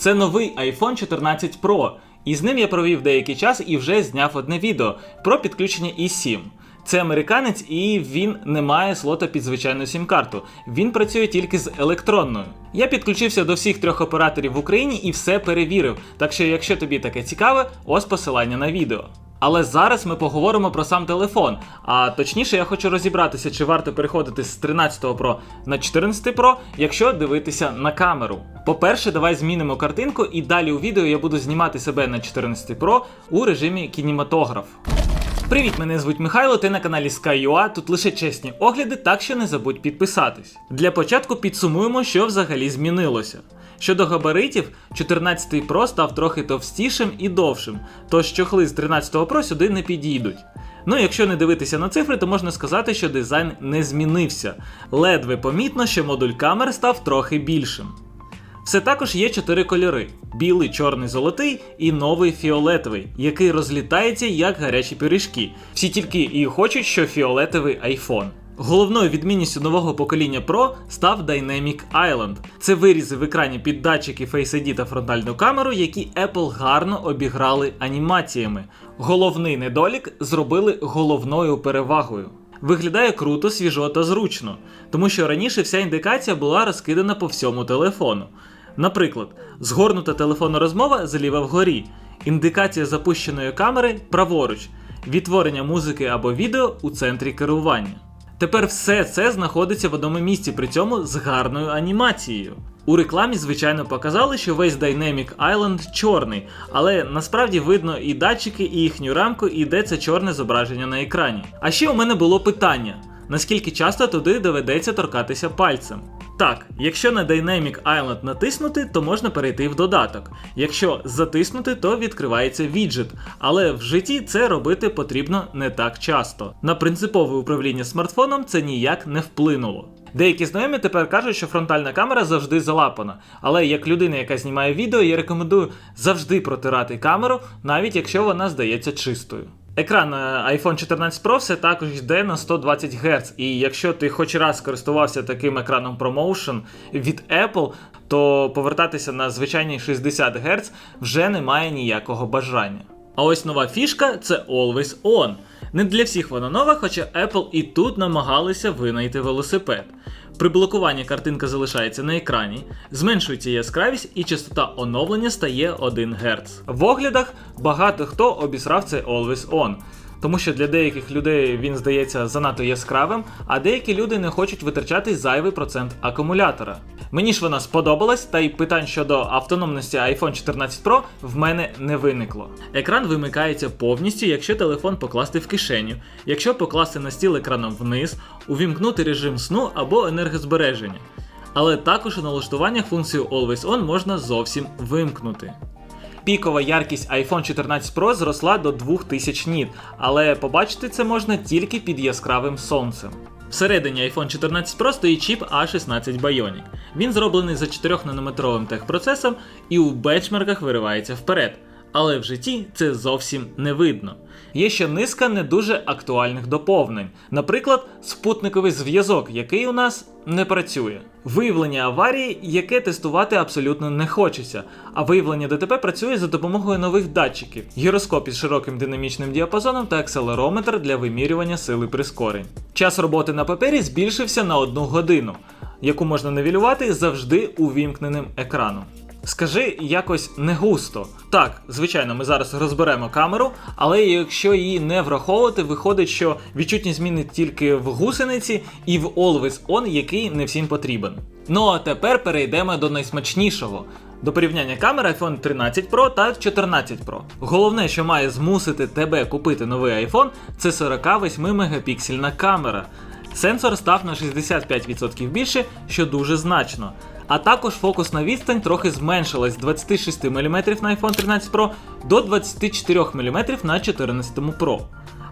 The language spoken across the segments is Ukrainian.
Це новий iPhone 14 Pro, і з ним я провів деякий час і вже зняв одне відео про підключення eSIM. Це американець і він не має слота під звичайну сім-карту. Він працює тільки з електронною. Я підключився до всіх трьох операторів в Україні і все перевірив. Так що, якщо тобі таке цікаве, ось посилання на відео. Але зараз ми поговоримо про сам телефон. А точніше, я хочу розібратися, чи варто переходити з 13 Pro на 14 Pro, якщо дивитися на камеру. По-перше, давай змінимо картинку, і далі у відео я буду знімати себе на 14 Pro у режимі кінематограф. Привіт, мене звуть Михайло, ти на каналі Sky.ua, Тут лише чесні огляди, так що не забудь підписатись. Для початку підсумуємо, що взагалі змінилося. Щодо габаритів, 14-й Pro став трохи товстішим і довшим, тож чохли з 13-го Pro сюди не підійдуть. Ну, якщо не дивитися на цифри, то можна сказати, що дизайн не змінився. Ледве помітно, що модуль камер став трохи більшим. Все також є чотири кольори: білий, чорний, золотий і новий фіолетовий, який розлітається як гарячі пиріжки. Всі тільки і хочуть, що фіолетовий iPhone. Головною відмінністю нового покоління Pro став Dynamic Island. Це вирізи в екрані під датчики Face ID та фронтальну камеру, які Apple гарно обіграли анімаціями. Головний недолік зробили головною перевагою. Виглядає круто, свіжо та зручно, тому що раніше вся індикація була розкидана по всьому телефону. Наприклад, згорнута телефонна розмова зліва вгорі, індикація запущеної камери праворуч, відтворення музики або відео у центрі керування. Тепер все це знаходиться в одному місці, при цьому з гарною анімацією. У рекламі, звичайно, показали, що весь Dynamic Island чорний, але насправді видно і датчики, і їхню рамку, і де це чорне зображення на екрані. А ще у мене було питання: наскільки часто туди доведеться торкатися пальцем? Так, якщо на Dynamic Island натиснути, то можна перейти в додаток. Якщо затиснути, то відкривається віджит. Але в житті це робити потрібно не так часто. На принципове управління смартфоном це ніяк не вплинуло. Деякі знайомі тепер кажуть, що фронтальна камера завжди залапана. Але як людина, яка знімає відео, я рекомендую завжди протирати камеру, навіть якщо вона здається чистою. Екран е, iPhone 14 Pro все також йде на 120 Гц, і якщо ти хоч раз користувався таким екраном ProMotion від Apple, то повертатися на звичайні 60 Гц вже немає ніякого бажання. А ось нова фішка це Always On. Не для всіх вона нова, хоча Apple і тут намагалися винайти велосипед. При блокуванні картинка залишається на екрані, зменшується яскравість і частота оновлення стає 1 Гц. В оглядах багато хто обісрав це Always On. Тому що для деяких людей він здається занадто яскравим, а деякі люди не хочуть витрачати зайвий процент акумулятора. Мені ж вона сподобалась, та й питань щодо автономності iPhone 14 Pro в мене не виникло. Екран вимикається повністю, якщо телефон покласти в кишеню, якщо покласти на стіл екраном вниз, увімкнути режим сну або енергозбереження. Але також у налаштуваннях функцію Always On можна зовсім вимкнути. Пікова яркість iPhone 14 Pro зросла до 2000 ніт, але побачити це можна тільки під яскравим сонцем. Всередині iPhone 14 Pro стоїть чіп A16 Bionic. Він зроблений за 4-нанометровим техпроцесом і у бенчмарках виривається вперед. Але в житті це зовсім не видно. Є ще низка не дуже актуальних доповнень, наприклад, спутниковий зв'язок, який у нас не працює. Виявлення аварії, яке тестувати абсолютно не хочеться, а виявлення ДТП працює за допомогою нових датчиків, гіроскоп із широким динамічним діапазоном та акселерометр для вимірювання сили прискорень. Час роботи на папері збільшився на одну годину, яку можна невілювати завжди увімкненим екраном. Скажи якось не густо. Так, звичайно, ми зараз розберемо камеру, але якщо її не враховувати, виходить, що відчутні зміни тільки в гусениці і в Always On, який не всім потрібен. Ну а тепер перейдемо до найсмачнішого. До порівняння камер iPhone 13 Pro та 14 Pro. Головне, що має змусити тебе купити новий iPhone, це 48 мегапіксельна камера. Сенсор став на 65% більше, що дуже значно. А також фокусна відстань трохи зменшилась з 26 мм на iPhone 13 Pro до 24 мм на 14 Pro.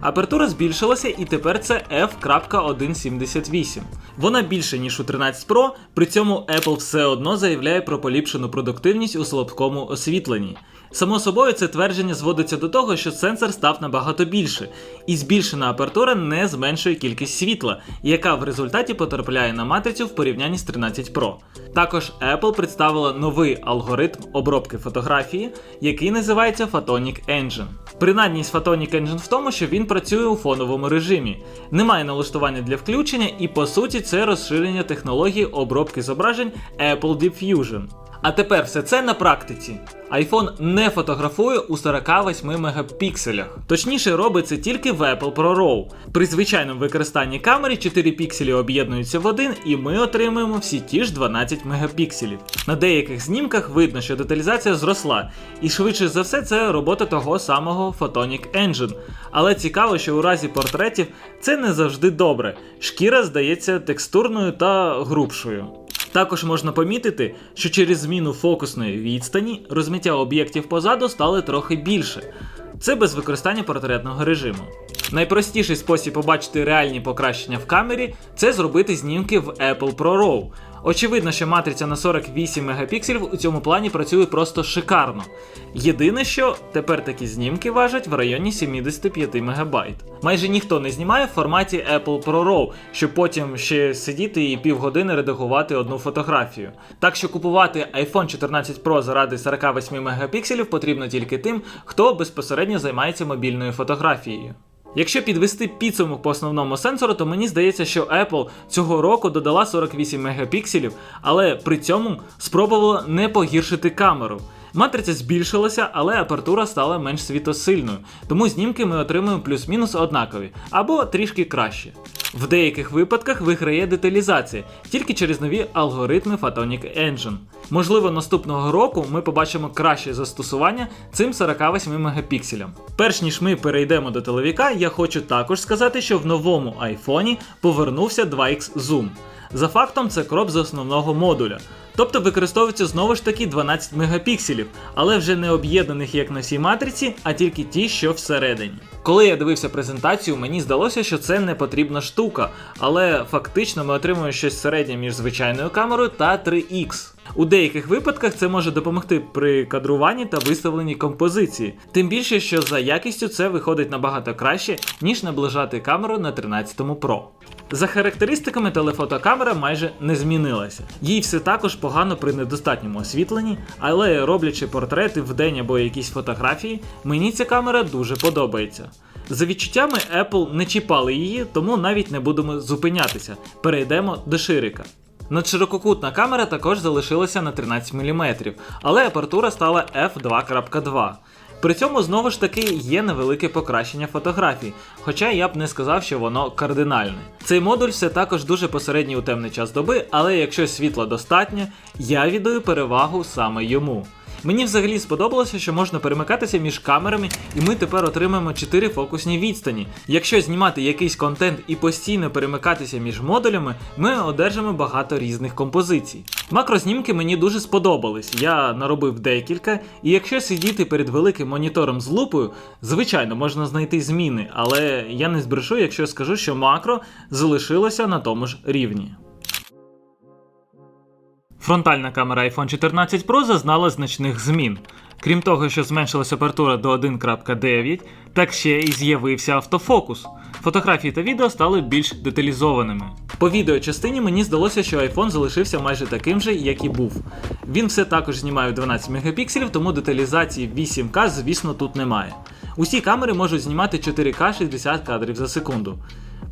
Апертура збільшилася і тепер це f.178. Вона більше, ніж у 13 Pro, при цьому Apple все одно заявляє про поліпшену продуктивність у слабкому освітленні. Само собою, це твердження зводиться до того, що сенсор став набагато більше, і збільшена апертура не зменшує кількість світла, яка в результаті потрапляє на матрицю в порівнянні з 13 Pro. Також Apple представила новий алгоритм обробки фотографії, який називається Photonic Engine. Принадність Photonic Engine в тому, що він працює у фоновому режимі, немає налаштування для включення, і по суті це розширення технології обробки зображень Apple Deep Fusion. А тепер все це на практиці. iPhone не фотографує у 48 мегапікселях. Точніше, робить це тільки в Apple Pro RAW. При звичайному використанні камери 4 пікселі об'єднуються в один, і ми отримуємо всі ті ж 12 мегапікселів. На деяких знімках видно, що деталізація зросла, і швидше за все це робота того самого Photonic Engine. Але цікаво, що у разі портретів це не завжди добре. Шкіра здається текстурною та грубшою. Також можна помітити, що через зміну фокусної відстані розмиття об'єктів позаду стали трохи більше. Це без використання портретного режиму. Найпростіший спосіб побачити реальні покращення в камері це зробити знімки в Apple Pro RAW. Очевидно, що матриця на 48 мегапікселів у цьому плані працює просто шикарно. Єдине, що тепер такі знімки важать в районі 75 МБ. Майже ніхто не знімає в форматі Apple Pro RAW, щоб потім ще сидіти і півгодини редагувати одну фотографію. Так що купувати iPhone 14 Pro заради 48 мегапікселів потрібно тільки тим, хто безпосередньо займається мобільною фотографією. Якщо підвести підсумок по основному сенсору, то мені здається, що Apple цього року додала 48 мегапікселів, але при цьому спробувала не погіршити камеру. Матриця збільшилася, але апертура стала менш світосильною, тому знімки ми отримуємо плюс-мінус однакові або трішки краще. В деяких випадках виграє деталізація тільки через нові алгоритми Photonic Engine. Можливо, наступного року ми побачимо краще застосування цим 48 мегапікселям. Перш ніж ми перейдемо до телевіка, я хочу також сказати, що в новому айфоні повернувся 2X Zoom. За фактом, це кроп з основного модуля. Тобто використовується знову ж таки 12 мегапікселів, але вже не об'єднаних як на всій матриці, а тільки ті, що всередині. Коли я дивився презентацію, мені здалося, що це не потрібна штука, але фактично ми отримуємо щось середнє між звичайною камерою та 3X. У деяких випадках це може допомогти при кадруванні та виставленні композиції, тим більше, що за якістю це виходить набагато краще, ніж наближати камеру на 13 Pro. За характеристиками телефотокамера майже не змінилася. Їй все також погано при недостатньому освітленні, але роблячи портрети в день або якісь фотографії, мені ця камера дуже подобається. За відчуттями Apple не чіпали її, тому навіть не будемо зупинятися. Перейдемо до ширика. Надширококутна камера також залишилася на 13 мм, але апертура стала f2.2. При цьому знову ж таки є невелике покращення фотографій, хоча я б не сказав, що воно кардинальне. Цей модуль все також дуже посередній у темний час доби, але якщо світла достатньо, я віддаю перевагу саме йому. Мені взагалі сподобалося, що можна перемикатися між камерами, і ми тепер отримаємо 4 фокусні відстані. Якщо знімати якийсь контент і постійно перемикатися між модулями, ми одержимо багато різних композицій. Макрознімки мені дуже сподобались. Я наробив декілька, і якщо сидіти перед великим монітором з лупою, звичайно можна знайти зміни, але я не збрешу, якщо скажу, що макро залишилося на тому ж рівні. Фронтальна камера iPhone 14 Pro зазнала значних змін. Крім того, що зменшилася апертура до 1.9, так ще і з'явився автофокус. Фотографії та відео стали більш деталізованими. По відеочастині мені здалося, що iPhone залишився майже таким же, як і був. Він все також знімає 12 мегапікселів, тому деталізації 8К, звісно, тут немає. Усі камери можуть знімати 4К 60 кадрів за секунду.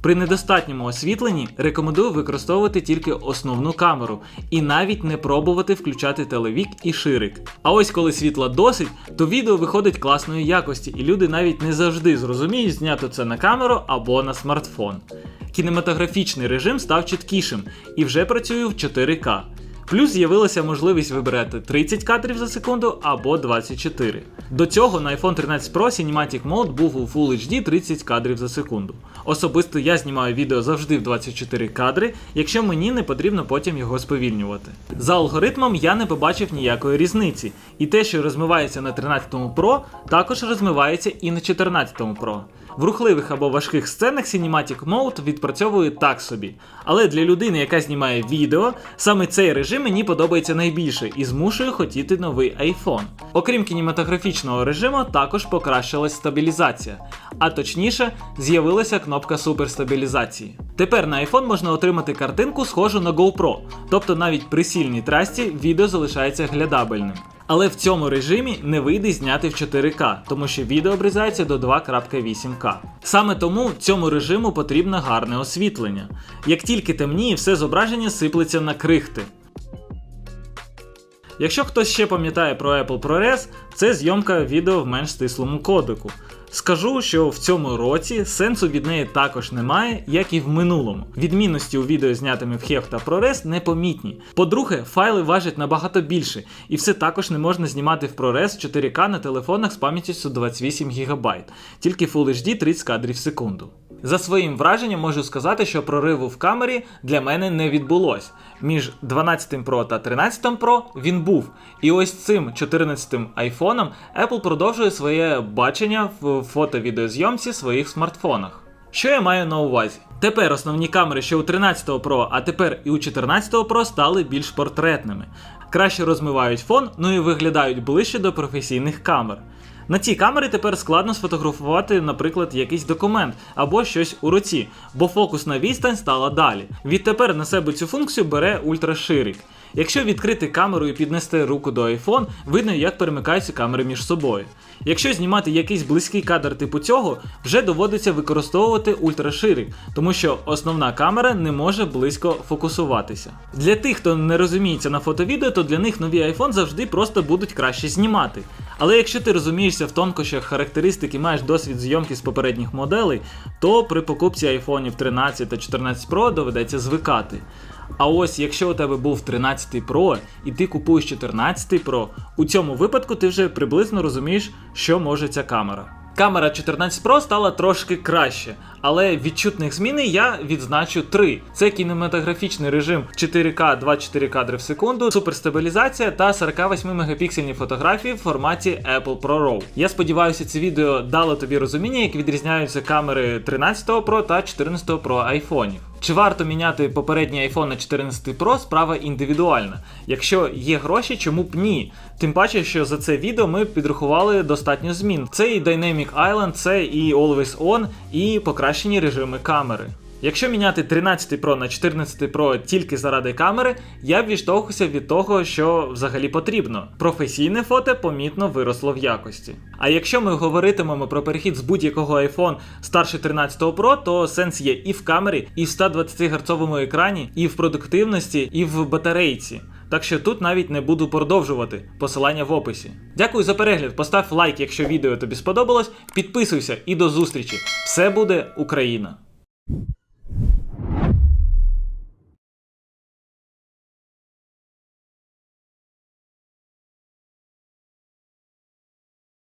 При недостатньому освітленні рекомендую використовувати тільки основну камеру і навіть не пробувати включати телевік і ширик. А ось коли світла досить, то відео виходить класної якості, і люди навіть не завжди зрозуміють зняти це на камеру або на смартфон. Кінематографічний режим став чіткішим і вже працює в 4К. Плюс з'явилася можливість вибирати 30 кадрів за секунду або 24. До цього на iPhone 13 Pro Cinematic Mode був у Full HD 30 кадрів за секунду. Особисто я знімаю відео завжди в 24 кадри, якщо мені не потрібно потім його сповільнювати. За алгоритмом я не побачив ніякої різниці, і те, що розмивається на 13 Pro, також розмивається і на 14 Pro. В рухливих або важких сценах Cinematic Mode відпрацьовує так собі. Але для людини, яка знімає відео, саме цей режим мені подобається найбільше і змушує хотіти новий iPhone. Окрім кінематографічного режиму, також покращилась стабілізація, а точніше, з'явилася кнопка суперстабілізації. Тепер на iPhone можна отримати картинку, схожу на GoPro, тобто навіть при сильній трасті відео залишається глядабельним. Але в цьому режимі не вийде зняти в 4К, тому що відео обрізається до 2.8К. Саме тому цьому режиму потрібне гарне освітлення. Як тільки темніє, все зображення сиплеться на крихти. Якщо хтось ще пам'ятає про Apple ProRes, це зйомка відео в менш стислому кодеку. Скажу, що в цьому році сенсу від неї також немає, як і в минулому. Відмінності у відео, знятими в Хех та ProRes, непомітні. По-друге, файли важать набагато більше, і все також не можна знімати в ProRes 4К на телефонах з пам'яттю 128 ГБ, тільки Full HD 30 кадрів в секунду. За своїм враженням можу сказати, що прориву в камері для мене не відбулось. Між 12 Pro та 13 Pro він був. І ось цим 14 айфоном Apple продовжує своє бачення в фото-відеозйомці своїх смартфонах. Що я маю на увазі? Тепер основні камери ще у 13 Pro, а тепер і у 14 Pro стали більш портретними. Краще розмивають фон, ну і виглядають ближче до професійних камер. На ці камери тепер складно сфотографувати, наприклад, якийсь документ або щось у руці, бо фокусна відстань стала далі. Відтепер на себе цю функцію бере ультраширик. Якщо відкрити камеру і піднести руку до iPhone, видно, як перемикаються камери між собою. Якщо знімати якийсь близький кадр типу цього, вже доводиться використовувати ультраширик, тому що основна камера не може близько фокусуватися. Для тих, хто не розуміється на фото-відео, то для них нові iPhone завжди просто будуть краще знімати. Але якщо ти розумієшся в тонкощах характеристик і маєш досвід зйомки з попередніх моделей, то при покупці айфонів 13 та 14 Pro доведеться звикати. А ось якщо у тебе був 13 Pro і ти купуєш 14 Pro, у цьому випадку ти вже приблизно розумієш, що може ця камера. Камера 14 Pro стала трошки краще, але відчутних змін я відзначу три: це кінематографічний режим 4К 24 кадри в секунду, суперстабілізація та 48 мегапіксельні фотографії в форматі Apple Pro RAW. Я сподіваюся, це відео дало тобі розуміння, як відрізняються камери 13 Pro та 14 Pro айфонів. Чи варто міняти попередній iPhone на 14 Pro, справа індивідуальна. Якщо є гроші, чому б ні? Тим паче, що за це відео ми підрахували достатньо змін. Це і Dynamic Island, це і Always On, і покращені режими камери. Якщо міняти 13 Pro на 14 Pro тільки заради камери, я б відштовхувався від того, що взагалі потрібно. Професійне фото помітно виросло в якості. А якщо ми говоритимемо про перехід з будь-якого iPhone старше 13 Pro, то сенс є і в камері, і в 120 Гц екрані, і в продуктивності, і в батарейці. Так що тут навіть не буду продовжувати посилання в описі. Дякую за перегляд. Постав лайк, якщо відео тобі сподобалось. Підписуйся і до зустрічі. Все буде Україна!